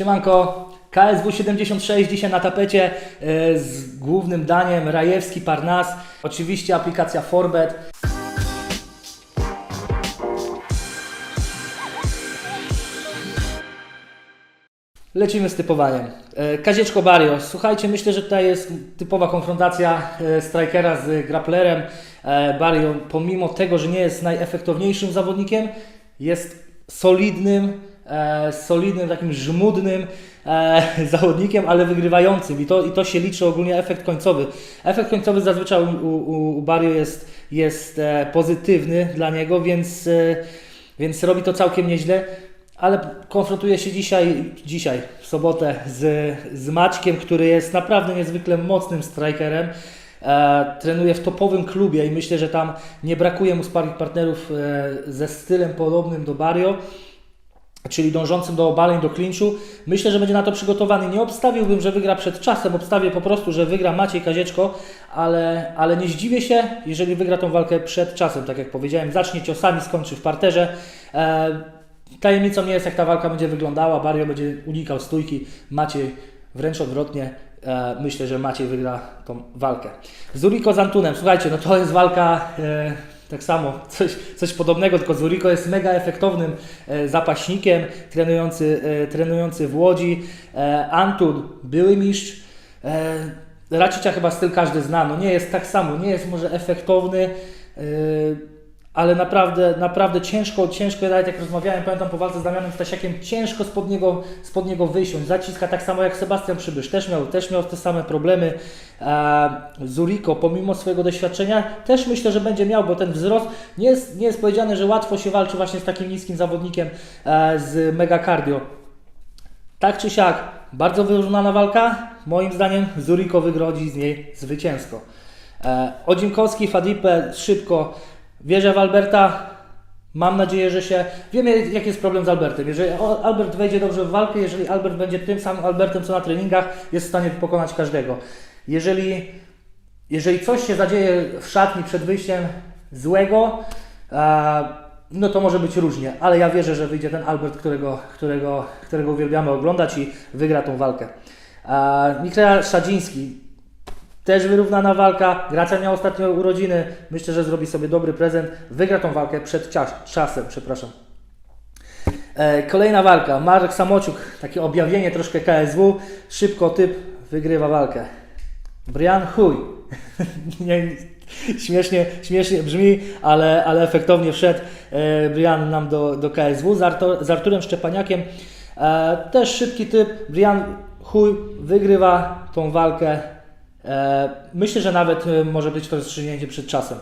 Siemanko, KSW 76 dzisiaj na tapecie e, z głównym daniem Rajewski Parnas. Oczywiście aplikacja Forbet. Lecimy z typowaniem. E, Kazieczko Barrio. Słuchajcie, myślę, że tutaj jest typowa konfrontacja e, strikera z grapplerem. Barrio, pomimo tego, że nie jest najefektowniejszym zawodnikiem, jest solidnym, e, solidnym, takim żmudnym e, zawodnikiem, ale wygrywającym. I to, I to się liczy ogólnie efekt końcowy. Efekt końcowy zazwyczaj u, u, u Barrio jest, jest e, pozytywny dla niego, więc, więc robi to całkiem nieźle. Ale konfrontuje się dzisiaj, dzisiaj w sobotę z, z Maćkiem, który jest naprawdę niezwykle mocnym strikerem. E, trenuje w topowym klubie i myślę, że tam nie brakuje mu sparring partnerów e, ze stylem podobnym do Barrio, czyli dążącym do obaleń, do klinczu. Myślę, że będzie na to przygotowany. Nie obstawiłbym, że wygra przed czasem, obstawię po prostu, że wygra Maciej Kazieczko, ale, ale nie zdziwię się, jeżeli wygra tą walkę przed czasem, tak jak powiedziałem. Zacznie ciosami, skończy w parterze. E, Tajemnicą nie jest, jak ta walka będzie wyglądała. Barrio będzie unikał stójki. Maciej wręcz odwrotnie. E, myślę, że Maciej wygra tą walkę. Zuriko z Antunem. Słuchajcie, no to jest walka e, tak samo, coś, coś podobnego, tylko Zuriko jest mega efektownym e, zapaśnikiem, trenujący, e, trenujący w Łodzi. E, Antun, były mistrz. Racicia chyba styl każdy zna. No nie jest tak samo, nie jest może efektowny. Ale naprawdę, naprawdę ciężko, ciężko, nawet jak rozmawiałem, pamiętam po walce z Damianem Stasiakiem, ciężko spod niego, spod niego. On zaciska tak samo jak Sebastian Przybysz, też miał, też miał te same problemy. E, Zuriko, pomimo swojego doświadczenia, też myślę, że będzie miał, bo ten wzrost nie jest, nie jest powiedziane, że łatwo się walczy właśnie z takim niskim zawodnikiem e, z mega cardio. Tak czy siak, bardzo wyrównana walka. Moim zdaniem Zuriko wygrodzi z niej zwycięsko. E, Odzinkowski, Fadipe szybko. Wierzę w Alberta. Mam nadzieję, że się. Wiemy, jaki jest problem z Albertem. Jeżeli Albert wejdzie dobrze w walkę, jeżeli Albert będzie tym samym Albertem, co na treningach, jest w stanie pokonać każdego. Jeżeli, jeżeli coś się zadzieje w szatni przed wyjściem złego, no to może być różnie, ale ja wierzę, że wyjdzie ten Albert, którego, którego, którego uwielbiamy oglądać i wygra tą walkę. Mikrea Szadziński, też wyrównana walka. Graca miał ostatnio urodziny. Myślę, że zrobi sobie dobry prezent. Wygra tą walkę przed czas, czasem, przepraszam. E, kolejna walka. Marek Samociuk, takie objawienie troszkę KSW. Szybko typ wygrywa walkę. Brian Chuj. Nie, śmiesznie, śmiesznie brzmi, ale, ale efektownie wszedł e, Brian nam do, do KSW z, Arto, z Arturem Szczepaniakiem. E, też szybki typ. Brian Chuj wygrywa tą walkę. E, myślę, że nawet e, może być to rozstrzygnięcie przed czasem.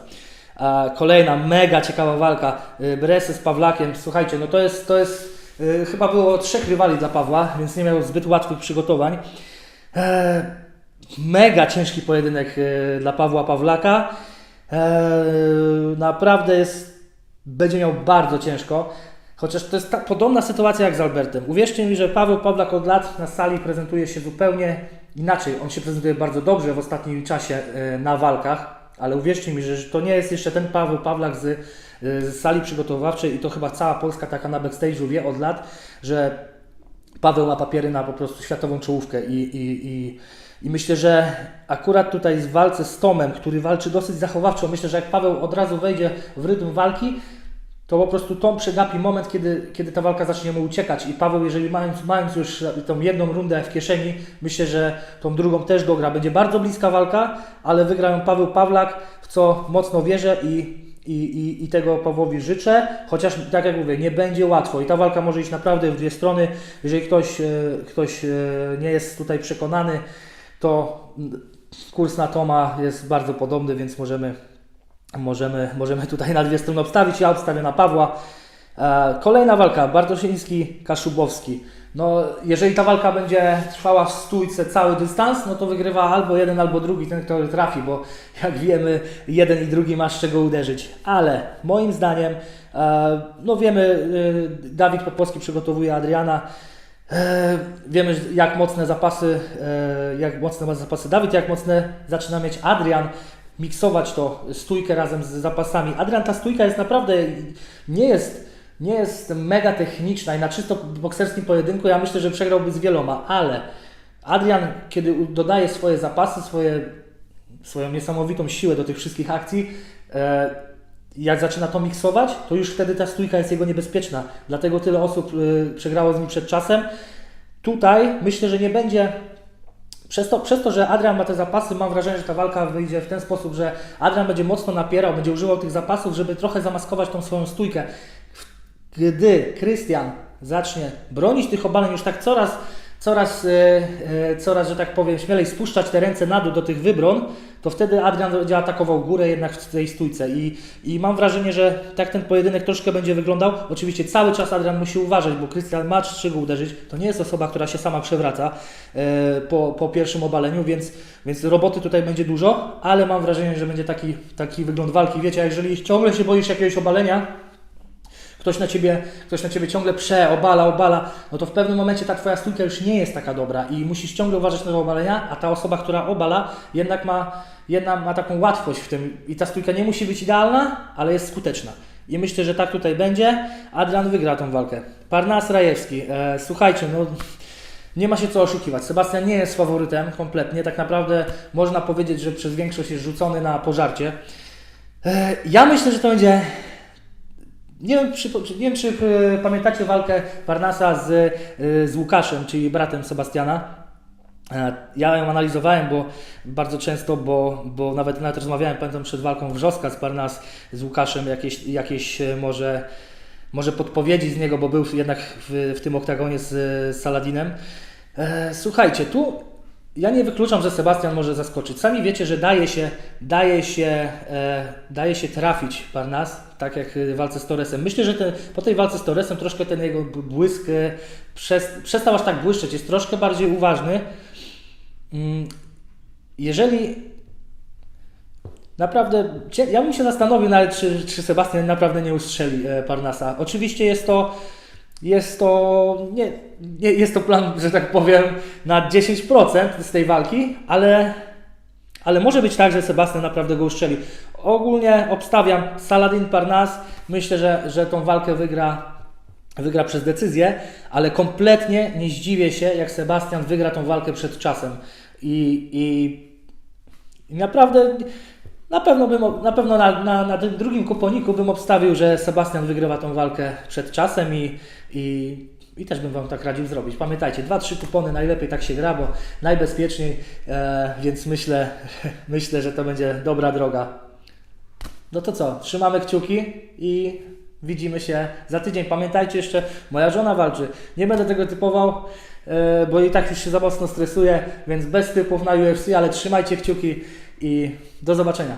Kolejna mega ciekawa walka. E, Bresy z Pawlakiem. Słuchajcie, no to jest, to jest chyba było trzech rywali dla Pawła, więc nie miał zbyt łatwych przygotowań. Mega ciężki pojedynek dla Pawła Pawlaka. Naprawdę jest, będzie miał bardzo ciężko. Chociaż to jest ta, podobna sytuacja jak z Albertem. Uwierzcie mi, że Paweł Pawlak od lat na sali prezentuje się zupełnie inaczej. On się prezentuje bardzo dobrze w ostatnim czasie e, na walkach, ale uwierzcie mi, że to nie jest jeszcze ten Paweł Pawlak z, e, z sali przygotowawczej i to chyba cała Polska taka na backstage'u wie od lat, że Paweł ma papiery na po prostu światową czołówkę i, i, i, i myślę, że akurat tutaj w walce z Tomem, który walczy dosyć zachowawczo, myślę, że jak Paweł od razu wejdzie w rytm walki, to po prostu Tom przegapi moment, kiedy, kiedy ta walka zacznie mu uciekać i Paweł, jeżeli mając, mając już tą jedną rundę w kieszeni, myślę, że tą drugą też dogra. Będzie bardzo bliska walka, ale wygra ją Paweł Pawlak, w co mocno wierzę i, i, i, i tego Pawłowi życzę, chociaż tak jak mówię, nie będzie łatwo i ta walka może iść naprawdę w dwie strony. Jeżeli ktoś, e, ktoś e, nie jest tutaj przekonany, to kurs na Toma jest bardzo podobny, więc możemy Możemy, możemy tutaj na dwie strony obstawić. Ja obstawię na Pawła. E, kolejna walka. Bartoszyński, Kaszubowski. No, jeżeli ta walka będzie trwała w stójce cały dystans, no to wygrywa albo jeden, albo drugi, ten, kto trafi, bo jak wiemy, jeden i drugi ma z czego uderzyć. Ale moim zdaniem, e, no wiemy, e, Dawid Popowski przygotowuje Adriana. Wiemy, jak mocne zapasy, jak mocne ma zapasy Dawid, jak mocne zaczyna mieć Adrian miksować to, stójkę razem z zapasami. Adrian, ta stójka jest naprawdę, nie jest nie jest mega techniczna i na czysto bokserskim pojedynku ja myślę, że przegrałby z wieloma, ale Adrian, kiedy dodaje swoje zapasy, swoje, swoją niesamowitą siłę do tych wszystkich akcji, e, jak zaczyna to miksować, to już wtedy ta stójka jest jego niebezpieczna. Dlatego tyle osób y, przegrało z nim przed czasem. Tutaj myślę, że nie będzie. Przez to, przez to, że Adrian ma te zapasy, mam wrażenie, że ta walka wyjdzie w ten sposób, że Adrian będzie mocno napierał, będzie używał tych zapasów, żeby trochę zamaskować tą swoją stójkę. Gdy Krystian zacznie bronić tych obaleń już tak coraz, coraz, e, e, coraz, że tak powiem, śmielej spuszczać te ręce na dół do tych wybron, to wtedy Adrian będzie atakował górę jednak w tej stójce. I, I mam wrażenie, że tak ten pojedynek troszkę będzie wyglądał. Oczywiście cały czas Adrian musi uważać, bo Krystian ma z czego uderzyć. To nie jest osoba, która się sama przewraca e, po, po pierwszym obaleniu, więc, więc roboty tutaj będzie dużo, ale mam wrażenie, że będzie taki, taki wygląd walki. Wiecie, jeżeli ciągle się boisz jakiegoś obalenia, ktoś na ciebie, ktoś na ciebie ciągle prze, obala, obala, no to w pewnym momencie ta twoja stójka już nie jest taka dobra i musisz ciągle uważać na te obalenia, a ta osoba, która obala, jednak ma, jednak ma taką łatwość w tym i ta stójka nie musi być idealna, ale jest skuteczna. I myślę, że tak tutaj będzie. Adrian wygra tą walkę. Parnas Rajewski. E, słuchajcie, no nie ma się co oszukiwać. Sebastian nie jest faworytem kompletnie. Tak naprawdę można powiedzieć, że przez większość jest rzucony na pożarcie. E, ja myślę, że to będzie nie wiem, czy, nie wiem, czy e, pamiętacie walkę Parnasa z, e, z Łukaszem, czyli bratem Sebastiana. E, Ja ją analizowałem, bo bardzo często, bo, bo nawet, nawet rozmawiałem, pamiętam przed walką Wrzoska z Parnas z Łukaszem, jakieś, jakieś może, może podpowiedzi z niego, bo był jednak w, w tym oktagonie z, z Saladinem. Słuchajcie, tu ja nie wykluczam, że Sebastian może zaskoczyć. Sami wiecie, że daje się, daje się, e, daje się trafić Parnas, tak jak w walce z Torresem. Myślę, że ten, po tej walce z Torresem troszkę ten jego błysk e, przez, przestał aż tak błyszczeć, jest troszkę bardziej uważny. Mm, Jeżeli naprawdę, ja bym się zastanowił nawet, czy, czy Sebastian naprawdę nie ustrzeli e, Parnasa. Oczywiście jest to jest to, nie, nie, jest to plan, że tak powiem, na 10% z tej walki, ale, ale może być tak, że Sebastian naprawdę go uszczeli. Ogólnie obstawiam Saladin Parnas. Myślę, że, że tą walkę wygra, wygra przez decyzję, ale kompletnie nie zdziwię się, jak Sebastian wygra tą walkę przed czasem. I, i, i naprawdę. Na pewno, bym, na, pewno na, na, na drugim kuponiku bym obstawił, że Sebastian wygrywa tą walkę przed czasem i, i, i też bym Wam tak radził zrobić. Pamiętajcie, dwa, trzy kupony najlepiej tak się gra, bo najbezpieczniej, e, więc myślę, myślę, że to będzie dobra droga. No to co, trzymamy kciuki i widzimy się za tydzień. Pamiętajcie jeszcze, moja żona walczy. Nie będę tego typował, e, bo i tak już się za mocno stresuję, więc bez typów na UFC, ale trzymajcie kciuki i do zobaczenia.